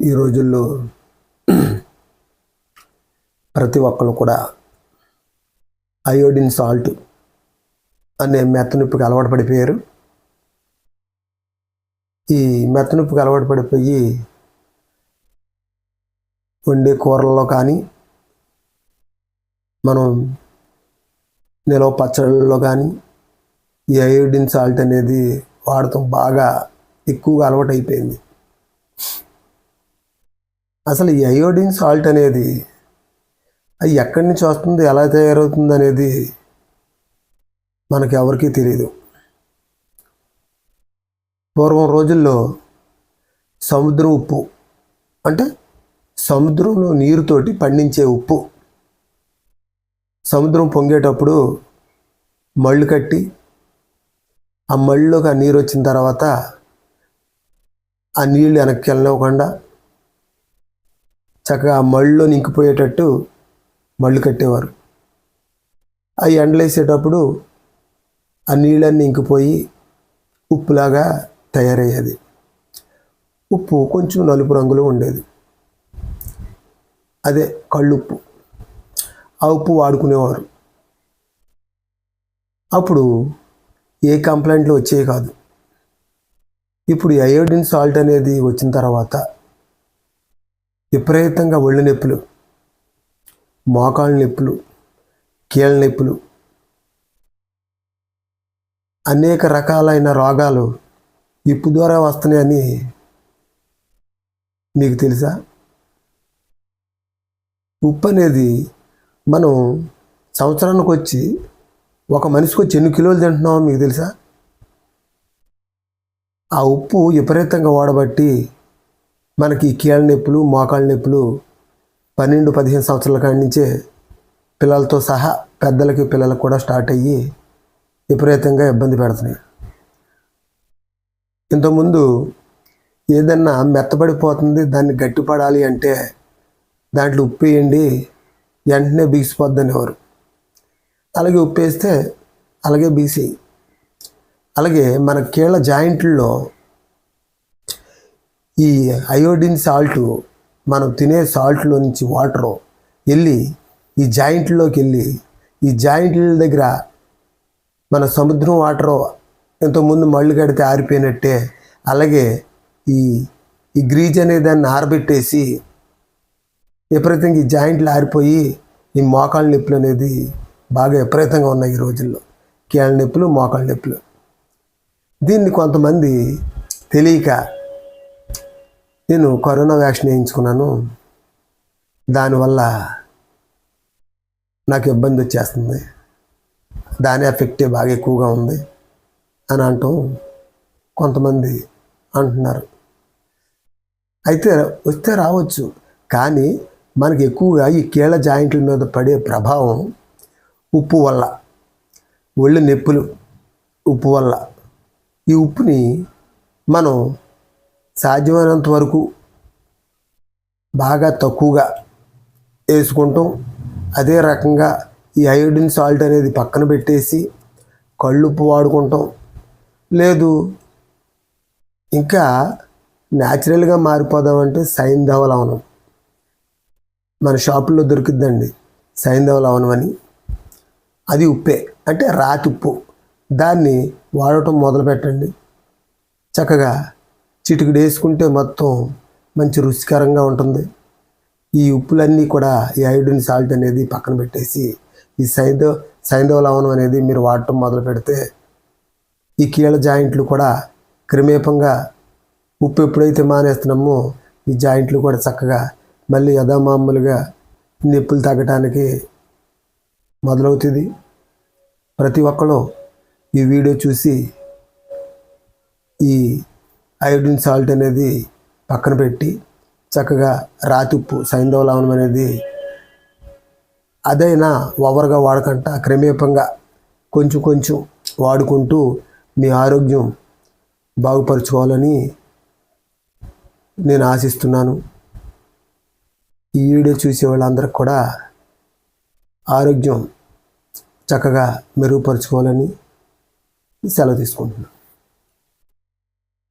ఈ రోజుల్లో ప్రతి ఒక్కరు కూడా అయోడిన్ సాల్ట్ అనే మెత్తనొప్పికి అలవాటు పడిపోయారు. ఈ మెత్తనొప్పికి అలవాటు పడిపోయి వండే కూరల్లో కానీ మనం నిలవ పచ్చళ్ళలో కానీ ఈ అయోడిన్ సాల్ట్ అనేది వాడటం బాగా ఎక్కువగా అలవాటు అయిపోయింది అసలు ఈ అయోడిన్ సాల్ట్ అనేది అది ఎక్కడి నుంచి వస్తుంది ఎలా తయారవుతుంది అనేది మనకి ఎవరికీ తెలియదు పూర్వం రోజుల్లో సముద్రం ఉప్పు అంటే సముద్రంలో నీరుతోటి పండించే ఉప్పు. సముద్రం పొంగేటప్పుడు మళ్ళు కట్టి ఆ మళ్ళులోకి ఆ నీరు వచ్చిన తర్వాత ఆ నీళ్ళు వెనక్కి వెళ్ళనివ్వకుండా చక్కగా ఆ మళ్ళులో నింకిపోయేటట్టు మళ్ళు కట్టేవారు. ఆ ఎండలేసేటప్పుడు ఆ నీళ్ళన్నీ ఇంకిపోయి ఉప్పులాగా తయారయ్యేది. ఉప్పు కొంచెం నలుపు రంగులో ఉండేది. అదే కళ్ళుప్పు. ఆ ఉప్పు వాడుకునేవారు. అప్పుడు ఏ కంప్లైంట్లు వచ్చేవి కాదు. ఇప్పుడు అయోడిన్ సాల్ట్ అనేది వచ్చిన తర్వాత విపరీతంగా ఒళ్ళు నొప్పులు మోకాళ్ళ నొప్పులు కీళ్ళ నొప్పులు అనేక రకాలైన రోగాలు ఇప్పు ద్వారా వస్తున్నాయని మీకు తెలుసా? ఉప్పు అనేది మనం సంవత్సరానికి వచ్చి ఒక మనిషికి వచ్చి ఎన్ని కిలోలు తింటున్నామో మీకు తెలుసా? ఆ ఉప్పు విపరీతంగా వాడబట్టి మనకి కీళ్ళ నొప్పులు మోకాళ్ళ నొప్పులు పన్నెండు పదిహేను సంవత్సరాల కాడి నుంచే పిల్లలతో సహా పెద్దలకి పిల్లలకు కూడా స్టార్ట్ అయ్యి విపరీతంగా ఇబ్బంది పెడుతున్నాయి. ఇంతకుముందు ఏదన్నా మెత్తబడిపోతుంది దాన్ని గట్టిపడాలి అంటే దాంట్లో ఉప్పు వేయండి వెంటనే బిగిసిపోద్ది అనేవారు. అలాగే ఉప్పు వేస్తే అలాగే బీసి. అలాగే మన కీళ్ళ జాయింట్లో ఈ అయోడిన్ సాల్ట్ మనం తినే సాల్ట్లో నుంచి వాటర్ వెళ్ళి ఈ జాయింట్లోకి వెళ్ళి ఈ జాయింట్ల దగ్గర మన సముద్రం వాటర్ ఇంతకుముందు మళ్ళు కడితే ఆరిపోయినట్టే అలాగే ఈ ఈ గ్రీజ్ అనే దాన్ని ఆరబెట్టేసి విపరీతంగా ఈ జాయింట్లు ఆరిపోయి ఈ మోకాళ్ళ నొప్పులు అనేది బాగా విపరీతంగా ఉన్నాయి ఈ రోజుల్లో. కీళ్ళ నొప్పులు మోకాళ్ళ నొప్పులు. దీన్ని కొంతమంది తెలియక నేను కరోనా వ్యాక్సిన్ వేయించుకున్నాను. దానివల్ల నాకు ఇబ్బంది వచ్చేస్తుంది. దాని ఎఫెక్టే బాగా ఎక్కువగా ఉంది అని అంటూ కొంతమంది అంటున్నారు. అయితే వస్తే రావచ్చు. కానీ మనకి ఎక్కువగా ఈ కీళ్ళ జాయింట్ల మీద పడే ప్రభావం ఉప్పు వల్ల ఒళ్ళు నొప్పులు ఉప్పు వల్ల. ఈ ఉప్పుని మనం సాధ్యమైనంత వరకు బాగా తక్కువగా వేసుకుంటాం. అదే రకంగా ఈ అయోడిన్ సాల్ట్ అనేది పక్కన పెట్టేసి కళ్ళుప్పు వాడుకుంటాం. లేదు ఇంకా న్యాచురల్గా మారిపోదామంటే సైంధవ లవణం. మన షాపుల్లో దొరికిద్దండి సైంధవ లవణం అని. అది ఉప్పే అంటే రాతి ఉప్పు. దాన్ని వాడటం మొదలు పెట్టండి చక్కగా చిటికిడు వేసుకుంటే మొత్తం మంచి రుచికరంగా ఉంటుంది. ఈ ఉప్పులన్నీ కూడా ఈ ఐడిన్ సాల్ట్ అనేది పక్కన పెట్టేసి ఈ సైంధవ సైంధవ లవణం అనేది మీరు వాడటం మొదలు పెడితే ఈ కీళ్ళ జాయింట్లు కూడా క్రమేపంగా ఉప్పు ఎప్పుడైతే మానేస్తున్నామో ఈ జాయింట్లు కూడా చక్కగా మళ్ళీ యథామామూలుగా నొప్పులు తగ్గటానికి మొదలవుతుంది. ప్రతి ఒక్కరు ఈ వీడియో చూసి ఈ అయోడిన్ సాల్ట్ అనేది పక్కన పెట్టి చక్కగా రాతిప్పు సైంధవ లవణం అనేది అదైనా ఓవర్గా వాడకంట. క్రమేపంగా కొంచెం కొంచెం వాడుకుంటూ మీ ఆరోగ్యం బాగుపరుచుకోవాలని నేను ఆశిస్తున్నాను. ఈ వీడియో చూసే వాళ్ళందరికి కూడా ఆరోగ్యం చక్కగా మెరుగుపరుచుకోవాలని సెలవు తీసుకుంటున్నాను.